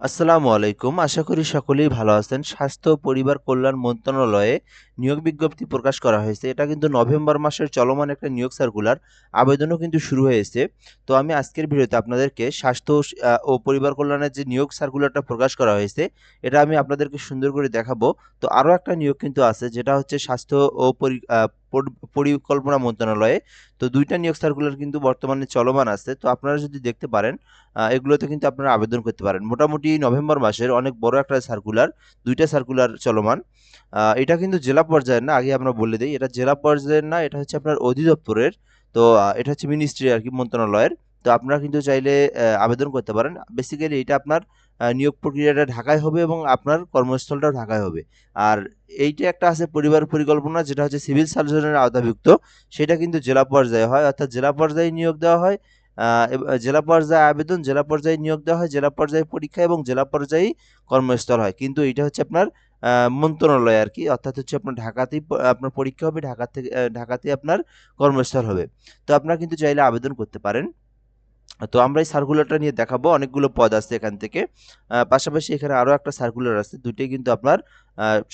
আসসালামু আলাইকুম। আশা করি সকলেই ভালো আছেন। স্বাস্থ্য পরিবার কল্যাণ মন্ত্রণালয়ে নিয়োগ বিজ্ঞপ্তি প্রকাশ করা হয়েছে। এটা কিন্তু নভেম্বর মাসের চলমান একটা নিয়োগ সার্কুলার আবেদনও কিন্তু শুরু হয়েছে। তো আমি আজকের ভিডিওতে আপনাদেরকে স্বাস্থ্য ও পরিবার কল্যাণের যে নিয়োগ সার্কুলারটা প্রকাশ করা হয়েছে, এটা আমি আপনাদেরকে সুন্দর করে দেখাবো। তো আরও একটা নিয়োগ কিন্তু আছে, যেটা হচ্ছে স্বাস্থ্য ও পরি পরিকল্পনা মন্ত্রণালয়ে। তো দুইটা নিয়োগ সার্কুলার কিন্তু বর্তমানে চলমান আছে। তো আপনারা যদি দেখতে পারেন এগুলোতে কিন্তু আপনারা আবেদন করতে পারেন। মোটামুটি নভেম্বর মাসের অনেক বড় একটা সার্কুলার দুইটা সার্কুলার চলমান। এটা কিন্তু জেলা পর্যায়ের না, আগে আমরা বলে দিই, এটা জেলা পর্যায়ের না, এটা হচ্ছে আপনার অধিদপ্তরের, তো এটা হচ্ছে মিনিস্ট্রি আর কি, মন্ত্রণালয়ের। তো আপনারা কিন্তু চাইলে আবেদন করতে পারেন। বেসিক্যালি এটা আপনার নিয়োগ প্রক্রিয়াটা ঢাকায় হবে এবং আপনার কর্মস্থলটাও ঢাকায় হবে। আর এইটা একটা আছে পরিবার পরিকল্পনা, যেটা হচ্ছে সিভিল সার্জনের আওতাভুক্ত। সেটা কিন্তু জেলা পর্যায়ে হয়, অর্থাৎ জেলা পর্যায়ে নিয়োগ দেওয়া হয় জেলা পর্যায়ে আবেদন, জেলা পর্যায়ে নিয়োগ দেওয়া হয়, জেলা পর্যায়ে পরীক্ষা এবং জেলা পর্যায়ে কর্মস্থল হয়। কিন্তু এটা হচ্ছে আপনার মন্ত্রণালয় আর কি। অর্থাৎ হচ্ছে আপনার ঢাকাতেই আপনার পরীক্ষা হবে, ঢাকা থেকে ঢাকাতেই আপনার কর্মস্থল হবে। তো আপনারা কিন্তু চাইলে আবেদন করতে পারেন। তো আমরা এই সার্কুলারটা নিয়ে দেখাবো। অনেকগুলো পদ আছে এখান থেকে। পাশাপাশি এখানে আরও একটা সার্কুলার আছে। দুটোই কিন্তু আপনার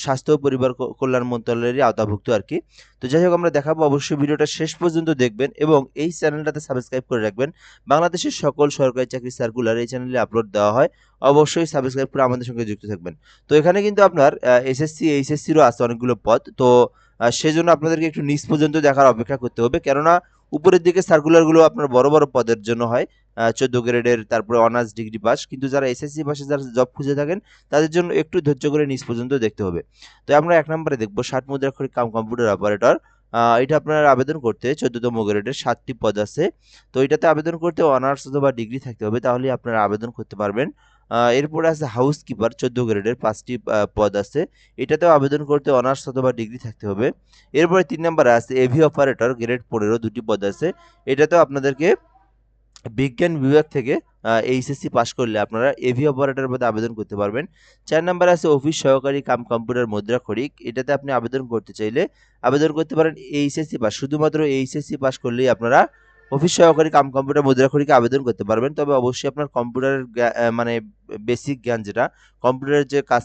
স্বাস্থ্য ও পরিবার কল্যাণ মন্ত্রণালয়েরই আওতাভুক্ত আর কি। তো যাই হোক, আমরা দেখাবো। অবশ্যই ভিডিওটা শেষ পর্যন্ত দেখবেন এবং এই চ্যানেলটাতে সাবস্ক্রাইব করে রাখবেন। বাংলাদেশের সকল সরকারি চাকরি সার্কুলার এই চ্যানেলে আপলোড দেওয়া হয়। অবশ্যই সাবস্ক্রাইব করে আমাদের সঙ্গে যুক্ত থাকবেন। তো এখানে কিন্তু আপনার এসএসসি এইচএসসিরও আছে অনেকগুলো পদ। তো সেজন্য আপনাদেরকে একটু নিচ পর্যন্ত দেখার অপেক্ষা করতে হবে। কেননা উপরের দিকে সার্কুলারগুলো আপনার বড় বড় পদের জন্য হয় চোদ্দ গ্রেডের, তারপরে অনার্স ডিগ্রি পাস কিন্তু যারা এসএসসি পাশে যারা জব খুঁজে থাকেন, তাদের জন্য একটু ধৈর্য করে নিচ পর্যন্ত দেখতে হবে। তো আমরা এক নম্বরে দেখব ষাট মুদ্রাক্ষরিক কাম কম্পিউটার অপারেটর এটা আপনার আবেদন করতে চোদ্দতম গ্রেডের সাতটি পদ আছে। তো এটাতে আবেদন করতে অনার্স অথবা ডিগ্রি থাকতে হবে তাহলে আপনারা আবেদন করতে পারবেন। এরপরে আছে হাউস কিপার চোদ্দ গ্রেডের পাঁচটি পদ আছে। এটাতেও আবেদন করতে অনার্স অথবা ডিগ্রি থাকতে হবে। এরপরে তিন নম্বরে আছে এভি অপারেটর গ্রেড পনেরো, দুটি পদ আছে। এটাতেও আপনাদেরকে বিজ্ঞান বিভাগ থেকে এইচএসসি পাশ করলে আপনারা এভি অপারেটর পদে আবেদন করতে পারবেন। চার নম্বরে আছে অফিস সহকারী কাম কম্পিউটার মুদ্রা খড়িক। এটাতে আপনি আবেদন করতে চাইলে আবেদন করতে পারেন এইচএসসি পাস শুধুমাত্র এইচএসসি পাস করলেই আপনারা অফিস সহকারী কাম কম্পিউটার মুদ্রা খড়িকে আবেদন করতে পারবেন। তবে অবশ্যই আপনার কম্পিউটারের মানে বেসিক জ্ঞান যেটা, কম্পিউটারের যে কাজ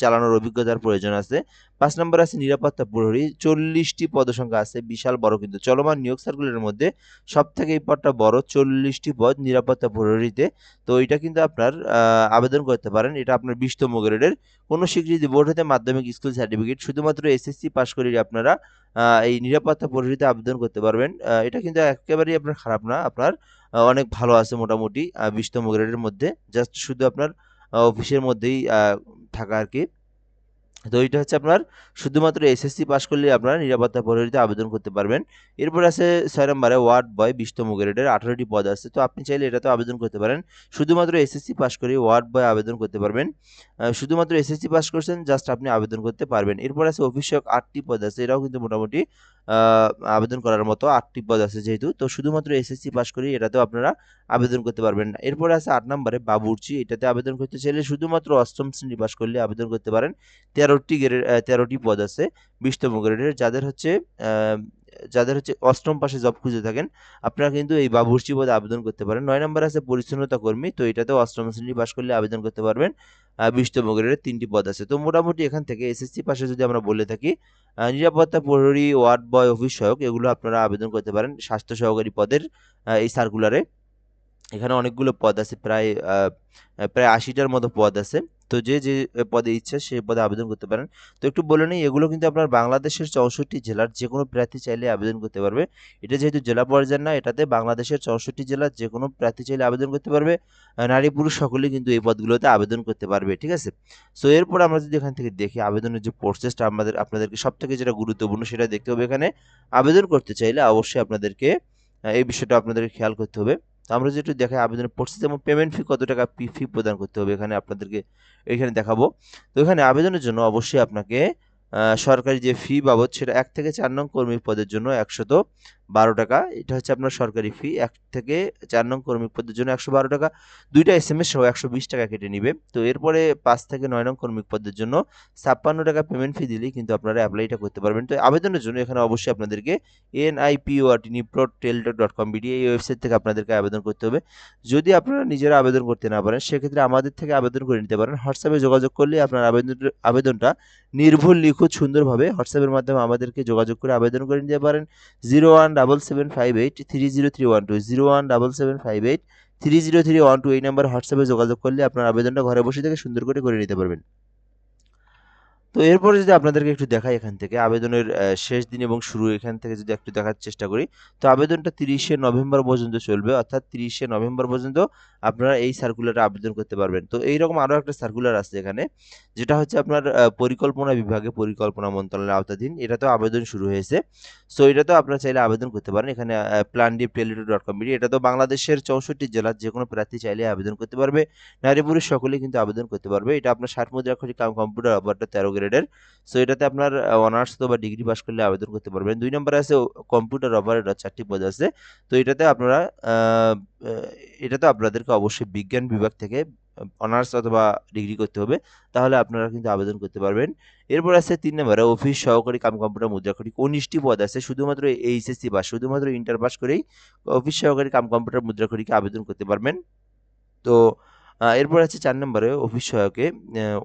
চালানোর অভিজ্ঞতার প্রয়োজন আছে। পাঁচ নম্বর আছে নিরাপত্তা প্রহরী, চল্লিশটি পদসংখ্যা আছে, বিশাল বড় কিন্তু। চলমান নিয়োগ সার্কুলের মধ্যে সব থেকে এই পদটা বড় চল্লিশটি পদ নিরাপত্তা প্রহরীতে। তো এটা কিন্তু আপনার আবেদন করতে পারেন। এটা আপনার বিশতম গ্রেডের। কোনো স্বীকৃতি বোর্ড হতে মাধ্যমিক স্কুল সার্টিফিকেট শুধুমাত্র এসএসসি পাস করে আপনারা এই নিরাপত্তা প্রহরীতে আবেদন করতে পারবেন। এটা কিন্তু একেবারেই আপনার খারাপ না। আপনার অনেক ভালো আছে মোটামুটি বিশতম গ্রেডের মধ্যে। জাস্ট শুধু আপনার অফিসের মধ্যেই থাকা আর কি। তো এটা হচ্ছে আপনার শুধুমাত্র এসএসসি পাস করলে আপনারা নিরাপত্তা প্রহরীতে আবেদন করতে পারবেন। এরপর আছে ছয় নম্বরে ওয়ার্ড বয়, বিশতম গ্রেডের আঠারোটি পদ আছে। তো আপনি চাইলে এটাতেও আবেদন করতে পারেন। শুধুমাত্র এসএসসি পাস করে ওয়ার্ড বয় আবেদন করতে পারবেন। শুধুমাত্র এসএসসি পাস করছেন, জাস্ট আপনি আবেদন করতে পারবেন। এরপর আছে অফিসক আটটি পদ আছে। এটাও কিন্তু মোটামুটি আবেদন করার মতো আটটি পদ আছে যেহেতু। তো শুধুমাত্র এসএসসি পাস করে এটাতেও আপনারা আবেদন করতে পারবেন। না এরপরে আছে আট নম্বরে বাবুর্চি। এটাতে আবেদন করতে চাইলে শুধুমাত্র অষ্টম শ্রেণি পাস করলে আবেদন করতে পারেন। তেরোটি গ্রেড তেরোটি পদ আছে, বিশতম গ্রেডের। যাদের হচ্ছে যাদের হচ্ছে অষ্টম পাশে জব খুঁজে থাকেন, আপনারা কিন্তু এই বাবুর্চি পদে আবেদন করতে পারেন। নয় নম্বর আছে পরিচ্ছন্নতা কর্মী, তো এটাতেও অষ্টম শ্রেণি পাস করলে আবেদন করতে পারবেন। বিশতম গ্রেডের তিনটি পদ আছে। তো মোটামুটি এখান থেকে এসএসসি পাশে যদি আমরা বলে থাকি নিরাপত্তা প্রহরী, ওয়ার্ড বয়, অফিস সহায়ক, এগুলো আপনারা আবেদন করতে পারেন স্বাস্থ্য সহকারী পদের এই সার্কুলারে এখানে অনেকগুলো পদ আছে, প্রায় প্রায় আশিটার মতো পদ আছে। তো যে যে পদে ইচ্ছা সেই পদে আবেদন করতে পারেন। তো একটু বলে নিই, এগুলো কিন্তু আপনার বাংলাদেশের চৌষট্টি জেলার যে কোনো প্রার্থী চাইলে আবেদন করতে পারবে। এটা যেহেতু জেলা পর্যায়ের না, এটাতে বাংলাদেশের চৌষট্টি জেলার যে কোনো প্রার্থী চাইলে আবেদন করতে পারবে। নারী পুরুষ সকলেই কিন্তু এই পদগুলোতে আবেদন করতে পারবে, ঠিক আছে? সো এরপর আমরা যদি এখান থেকে দেখি, আবেদনের যে প্রসেসটা আমাদের, আপনাদেরকে সব থেকে যেটা গুরুত্বপূর্ণ সেটা দেখতে হবে এখানে। আবেদন করতে চাইলে অবশ্যই আপনাদেরকে এই বিষয়টা আপনাদেরকে খেয়াল করতে হবে। আমরা যেটু দেখাই আবেদনের প্রসেস এবং পেমেন্ট ফি কত টাকা পি ফি প্রদান করতে হবে এখানে আপনাদেরকে এখানে দেখাবো। তো এখানে আবেদনের জন্য অবশ্যই আপনাকে সরকারি যে ফি বাবদ, সেটা এক থেকে চার নং কর্মী পদের জন্য একশত বারো টাকা, এটা হচ্ছে আপনার সরকারি ফি এক থেকে চার নং কর্মী পদের জন্য একশো বারো টাকা। দুইটা এস এম এস সহ একশো বিশ টাকা কেটে নিবে। তো এরপরে পাঁচ থেকে নয় নং কর্মিক পদের জন্য ছাপ্পান্ন টাকা পেমেন্ট ফি দিলেই কিন্তু আপনারা অ্যাপ্লাইটা করতে পারবেন। তো আবেদনের জন্য এখানে অবশ্যই আপনাদেরকে N I P O R T Nipro Teletalk dot com BD এই ওয়েবসাইট থেকে আপনাদেরকে আবেদন করতে হবে। যদি আপনারা নিজেরা আবেদন করতে না পারেন, সেক্ষেত্রে আমাদের থেকে আবেদন করে নিতে পারেন। হোয়াটসঅ্যাপে যোগাযোগ করলে আপনার আবেদন, আবেদনটা নির্ভুল, নিখুঁত, সুন্দরভাবে হোয়াটসঅ্যাপের মাধ্যমে আমাদেরকে যোগাযোগ করে আবেদন করে নিতে পারেন। Zero one double seven five eight three zero three one two zero one double seven five eight three zero three one two এই নাম্বার হোয়াটসঅ্যাপে যোগাযোগ করলে আপনার আবেদনটা ঘরে বসে থেকে সুন্দর করে করে নিতে পারবেন। তো এরপরে যদি আপনাদেরকে একটু দেখাই এখান থেকে, আবেদনের শেষ দিন এবং শুরু এখান থেকে যদি একটু দেখার চেষ্টা করি, তো আবেদনটা তিরিশে নভেম্বর পর্যন্ত চলবে। অর্থাৎ তিরিশে নভেম্বর পর্যন্ত আপনারা এই সার্কুলারে আবেদন করতে পারবেন। তো এইরকম আরও একটা সার্কুলার আছে এখানে, যেটা হচ্ছে আপনার পরিকল্পনা বিভাগে পরিকল্পনা মন্ত্রণালয়ের আওতাধীন। এটাতেও আবেদন শুরু হয়েছে। সো এটাতেও আপনারা চাইলে আবেদন করতে পারেন। এখানে প্ল্যানডিপ টেলিটো ডট কম এটা তো বাংলাদেশের চৌষট্টি জেলার যে কোনো প্রার্থী চাইলে আবেদন করতে পারবে। নারী পুরুষ সকলেই কিন্তু আবেদন করতে পারবে। এটা আপনার ষাট মুদ্রা কম্পিউটার অপারেটর তেরো গ্রেডের সো এটাতে আপনার অনার্স তো বা ডিগ্রি পাস করলে আবেদন করতে পারবেন। দুই নম্বরে আছে কম্পিউটার অপারেটর চারটি পদ আছে। তো, এটাতে আপনারা এটাতে আপনাদেরকে অবশ্যই বিজ্ঞান বিভাগ থেকে অনার্স অথবা ডিগ্রি করতে হবে। তাহলে আপনারা কিন্তু আবেদন করতে পারবেন। এরপর আছে তিন নম্বরে অফিস সহকারী কাম কম্পিউটার মুদ্রাখড়ি উনিশটি পদ আছে, শুধুমাত্র এইচএসসি পাস শুধুমাত্র ইন্টার পাস করেই অফিস সহকারী কাম কম্পিউটার মুদ্রাখড়িকে আবেদন করতে পারবেন। তো এরপর আছে চার নম্বরে অফিস সহায়কে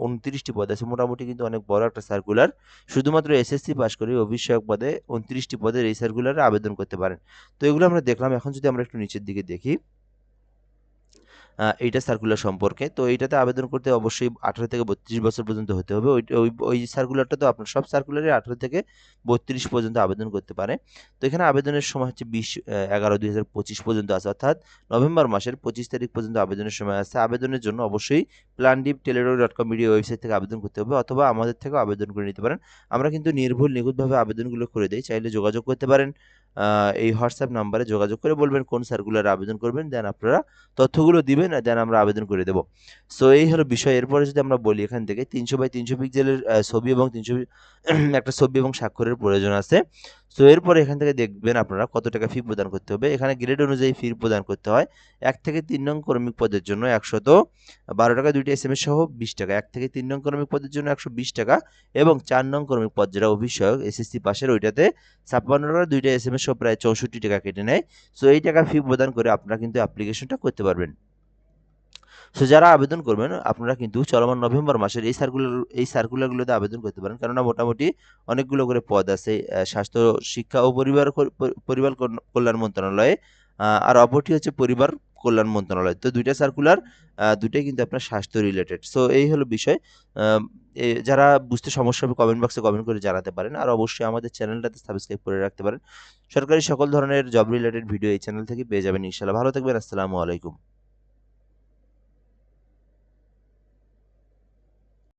উনত্রিশটি পদ আছে। মোটামুটি কিন্তু অনেক বড় একটা সার্কুলার শুধুমাত্র এসএসসি পাস করে অফিস সহায়ক পদে উনত্রিশটি পদের এই সার্কুলারে আবেদন করতে পারেন। তো এগুলো আমরা দেখলাম। এখন যদি আমরা একটু নিচের দিকে দেখি এইটা সার্কুলার সম্পর্কে। তো এইটাতে আবেদন করতে অবশ্যই আঠারো থেকে বত্রিশ বছর পর্যন্ত হতে হবে। ওই ওই সার্কুলারটা তো আপনার সব সার্কুলারে আঠারো থেকে বত্রিশ পর্যন্ত আবেদন করতে পারে। তো এখানে আবেদনের সময় হচ্ছে বিশ এগারো দুই হাজার পঁচিশ পর্যন্ত আছে। অর্থাৎ নভেম্বর মাসের পঁচিশ তারিখ পর্যন্ত আবেদনের সময় আছে। আবেদনের জন্য অবশ্যই প্ল্যানডিপ টেলিডো ডট কম মিডিয়া ওয়েবসাইট থেকে আবেদন করতে হবে অথবা আমাদের থেকেও আবেদন করে নিতে পারেন। আমরা কিন্তু নির্ভুল, নিখুঁতভাবে আবেদনগুলো করে দিই। চাইলে যোগাযোগ করতে পারেন। এই হোয়াটসঅ্যাপ নাম্বারে যোগাযোগ করে বলবেন কোন সার্কুলারে আবেদন করবেন দেন আপনারা তথ্যগুলো দিবেন দেন আমরা আবেদন করে দেবো। সো এই হলো বিষয়। এরপরে যদি আমরা বলি এখান থেকে, তিনশো বাই তিনশো পিক্সেলের ছবি এবং তিনশো একটা ছবি এবং স্বাক্ষরের প্রয়োজন আছে। সো এরপরে এখান থেকে দেখবেন আপনারা কত টাকা ফি প্রদান করতে হবে। এখানে গ্রেড অনুযায়ী ফি প্রদান করতে হয়। এক থেকে তিন নং কর্মিক পদের জন্য একশত বারো টাকা, দুইটি এস এম এস সহ বিশ টাকা। এক থেকে তিন নং কর্মিক পদের জন্য একশো বিশ টাকা এবং চার নং কর্মিক পদ যেটা অভিষেক এসএসসি পাশের ওইটাতে ছাপ্পান্ন টাকা, দুইটা এস এম এস সহ প্রায় চৌষট্টি টাকা কেটে নেয়। সো এই টাকা ফি প্রদান করে আপনারা কিন্তু অ্যাপ্লিকেশনটা করতে পারবেন। সো যারা আবেদন করবেন, আপনারা কিন্তু চলমান নভেম্বর মাসের এই সার্কুলার এই সার্কুলারগুলোতে আবেদন করতে পারেন। কেননা, মোটামুটি অনেকগুলো করে পদ আছে স্বাস্থ্য, শিক্ষা ও পরিবার পরিবার কল্যাণ মন্ত্রণালয়ে। আর অপরটি হচ্ছে পরিবার কল্যাণ মন্ত্রণালয়। তো দুইটা সার্কুলার দুটাই কিন্তু আপনার স্বাস্থ্য রিলেটেড সো এই হলো বিষয়। যারা বুঝতে সমস্যা হবে কমেন্ট বক্সে কমেন্ট করে জানাতে পারেন। আর অবশ্যই আমাদের চ্যানেলটাতে সাবস্ক্রাইব করে রাখতে পারেন। সরকারি সকল ধরনের জব রিলেটেড ভিডিও এই চ্যানেল থেকে পেয়ে যাবেন ইনশাআল্লাহ। ভালো থাকবেন। আসসালামু আলাইকুম।